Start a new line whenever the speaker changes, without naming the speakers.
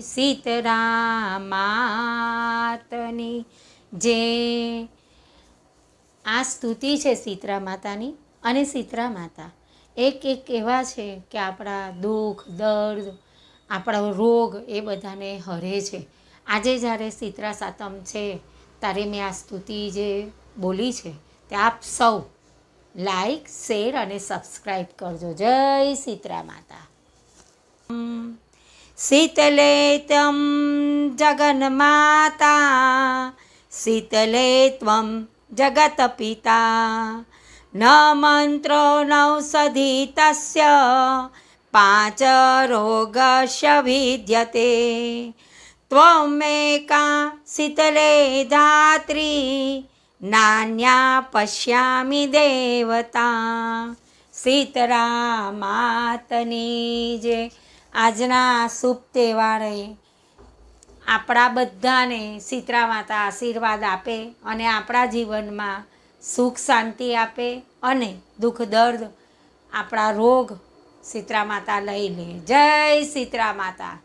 સીતરા માતની જે આ સ્તુતિ છે સીતરા માતાની અને સીતરા માતા એક એક એવા છે કે આપણા દુઃખ, દર્દ, આપણો રોગ એ બધાને હરે છે. આજે જ્યારે સીતરા સાતમ છે ત્યારે મેં આ સ્તુતિ જે બોલી છે તે આપ સૌ લાઈક શેર અને સબસ્ક્રાઈબ કરજો. જય સીતરા માતા શીતલે ત્વમ જગન્માતા શીતલે ત્વમ જગતપિતા ન મંત્રો નૌષધિ તસ્ય પાંચ રોગશ વિદ્યતે ત્વમેકા શીતલે ધાત્રી નાન્યા પશ્યામિ દેવતા સીતરા માતની જે આજના શુભ તહેવારે આપણા બધાને સીતરા માતા આશીર્વાદ આપે અને આપણા જીવનમાં સુખ શાંતિ આપે અને દુઃખ દર્દ આપણા રોગ સીતરા માતા લઈ લે. જય સીતરા માતા.